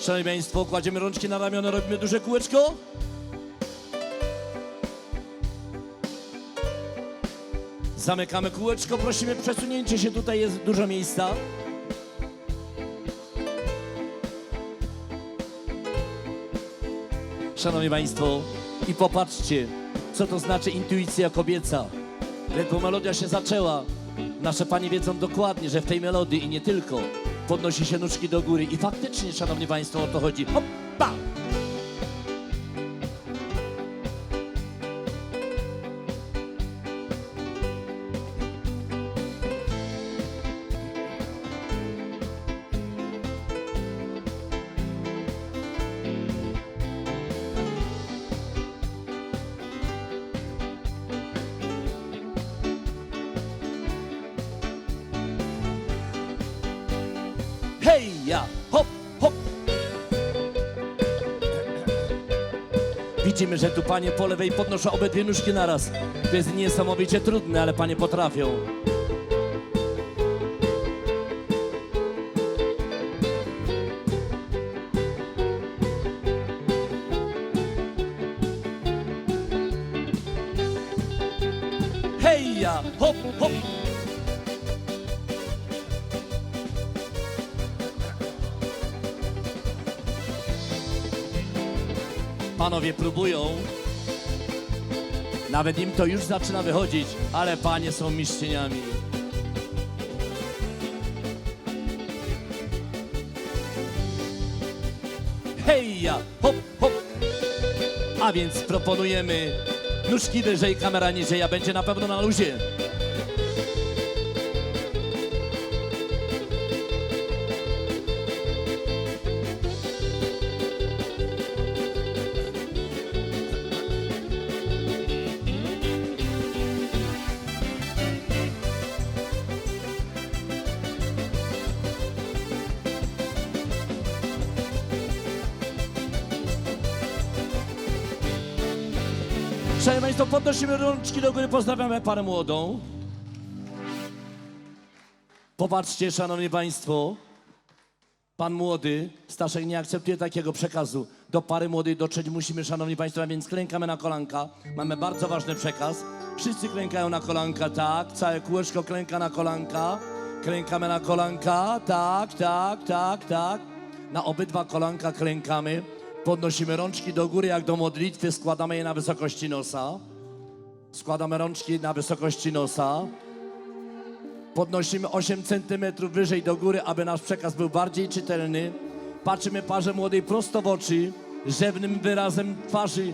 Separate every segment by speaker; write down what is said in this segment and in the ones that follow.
Speaker 1: Szanowni Państwo, kładziemy rączki na ramiona, robimy duże kółeczko. Zamykamy kółeczko, prosimy przesunięcie się, tutaj jest dużo miejsca. Szanowni Państwo, i popatrzcie, co to znaczy intuicja kobieca. Ledwo melodia się zaczęła, nasze panie wiedzą dokładnie, że w tej melodii i nie tylko podnosi się nóżki do góry. I faktycznie, Szanowni Państwo, o to chodzi. Hoppa! Hej, ja! Hop, hop! Widzimy, że tu panie po lewej podnoszą obydwie nóżki naraz. To jest niesamowicie trudne, ale panie potrafią. Panowie próbują. Nawet im to już zaczyna wychodzić, ale panie są mistrzyniami. Hej, ja, hop, hop. A więc proponujemy nóżki wyżej, kamera niżej, a będzie na pewno na luzie. Szanowni Państwo, podnosimy rączki do góry, pozdrawiamy parę młodą. Popatrzcie, Szanowni Państwo, pan młody, Staszek nie akceptuje takiego przekazu. Do pary młodej dotrzeć musimy, Szanowni Państwo, a więc klękamy na kolanka. Mamy bardzo ważny przekaz. Wszyscy klękają na kolanka, tak. Całe kółeczko klęka na kolanka. Klękamy na kolanka, tak, tak, tak, tak. Na obydwa kolanka klękamy. Podnosimy rączki do góry jak do modlitwy, składamy je na wysokości nosa. Składamy rączki na wysokości nosa. Podnosimy 8 centymetrów wyżej do góry, aby nasz przekaz był bardziej czytelny. Patrzymy parze młodej prosto w oczy, rzewnym wyrazem twarzy,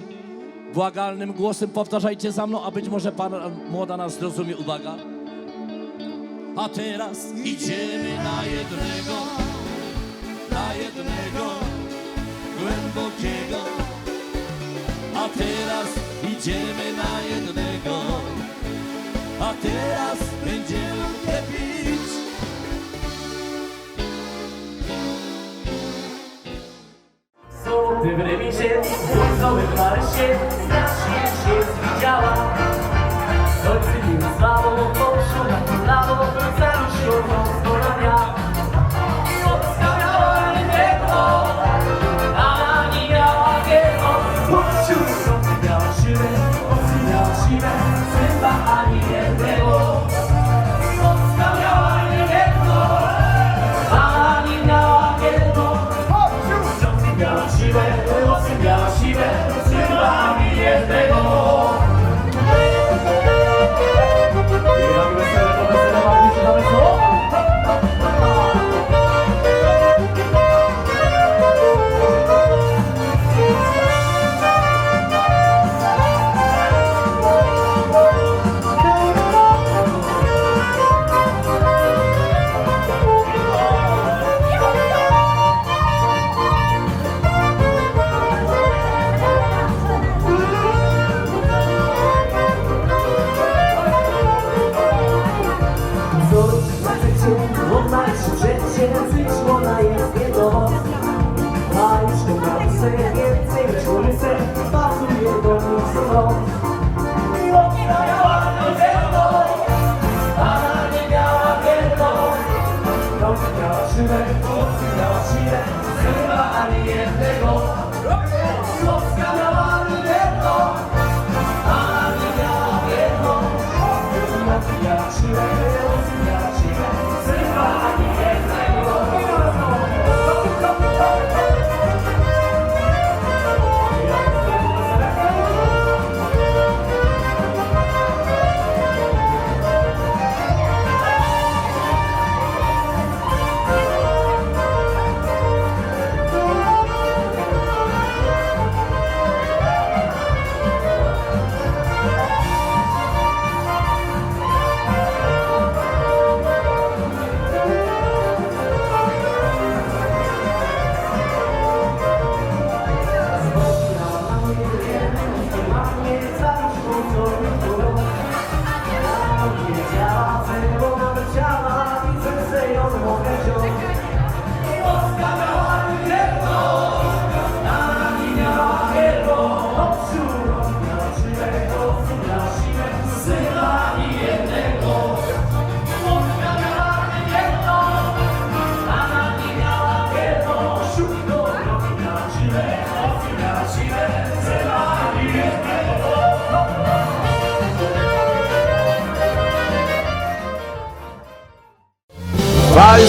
Speaker 1: błagalnym głosem. Powtarzajcie za mną, a być może para młoda nas zrozumie. Uwaga. A teraz idziemy na jednego, na jednego głębokiego. A teraz idziemy na jednego, a teraz będziemy pić.
Speaker 2: Złoty w remisie, w marysie,
Speaker 3: soul.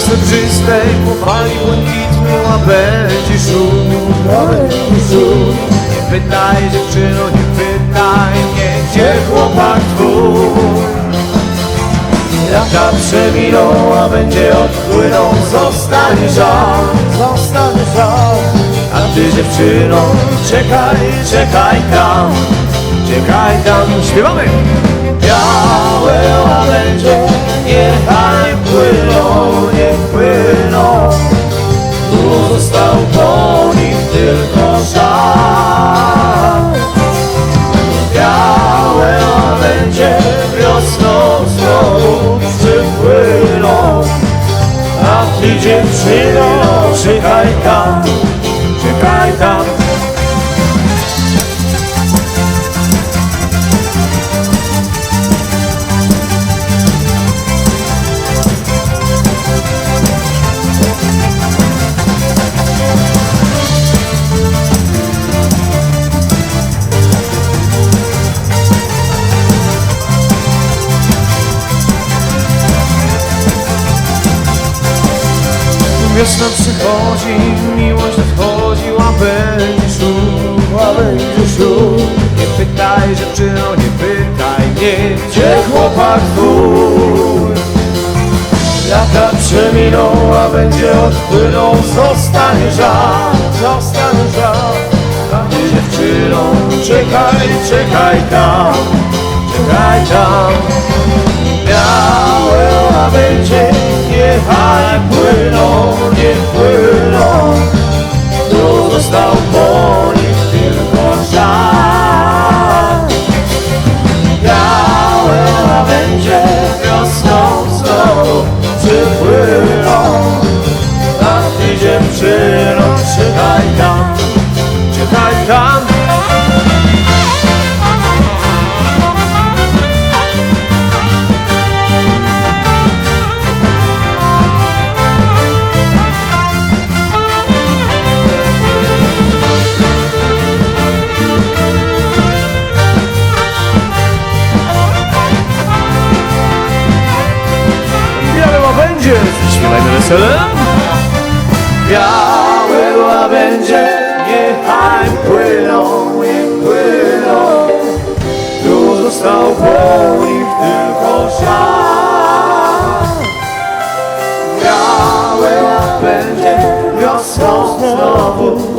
Speaker 3: Srebrzystej, po fali błękitnej, a będzie szum, a będzie szum. Nie pytaj dziewczyno, nie pytaj mnie, gdzie chłopak twój. Lata przeminą, a będzie odpłyną, zostanie żal, zostanie żal. A ty dziewczyno, czekaj, czekaj tam, czekaj tam, śpiewamy! Białe łabędzie, niechaj płyną, niech płyną, tu został po nich tylko żal. Białe łabędzie wiosną znowu przypłyną, a ty dziewczyno, czekaj tam, czekaj tam. Wiosna przychodzi, miłość nadchodzi, łabędzi szum, łabędzi szum. Nie pytaj dziewczyno, nie pytaj mnie, gdzie chłopak twój. Lata przeminą, a będzie odpłyną, zostanie żal, zostanie żal. A ty dziewczyno, czekaj, czekaj tam, czekaj tam. Białe łabędzie, niechaj płyną,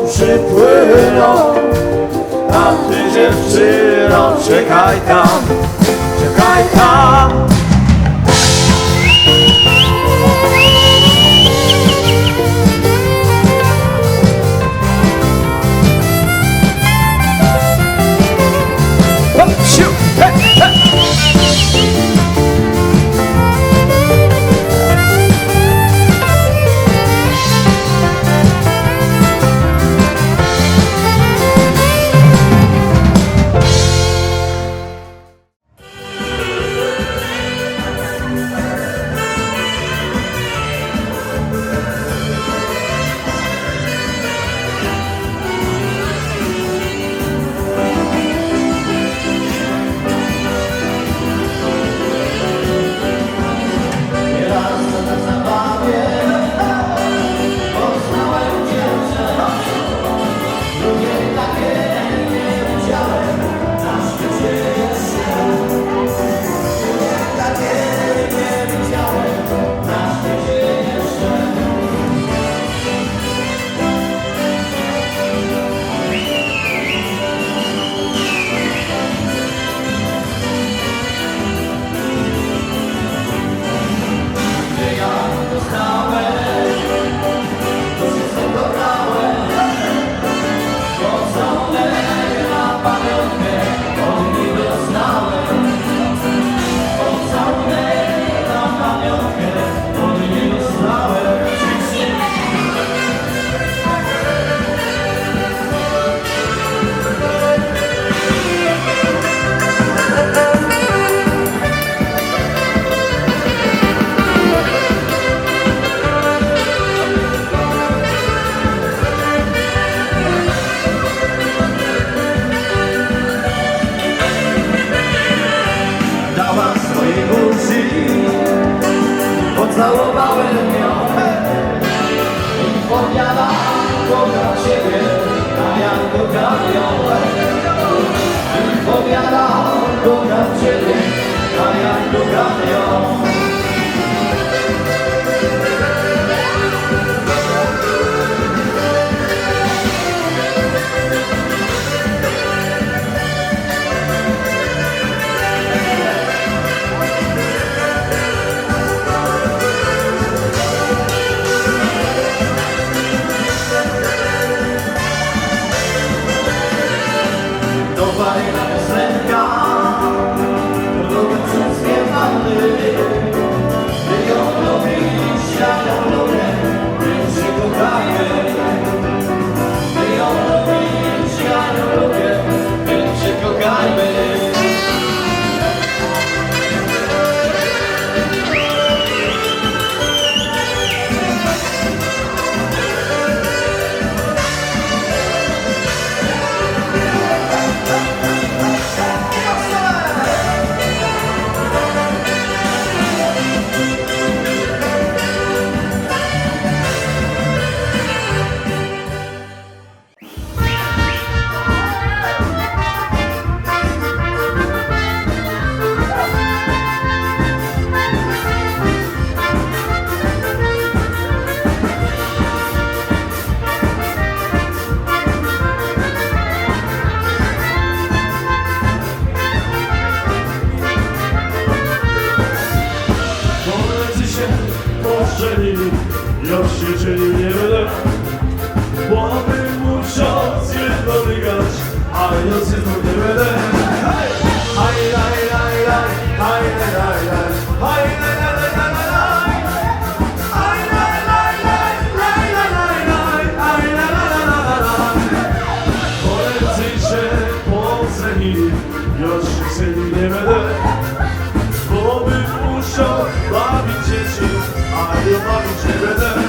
Speaker 3: przypłyną. A ty dziewczyno, czekaj tam, czekaj tam.
Speaker 1: kocham Ciebie, a jak kocham ją
Speaker 4: değil Yaş seni demeden Doğmuş uşak La bir çeşit Ayrılar çevreden.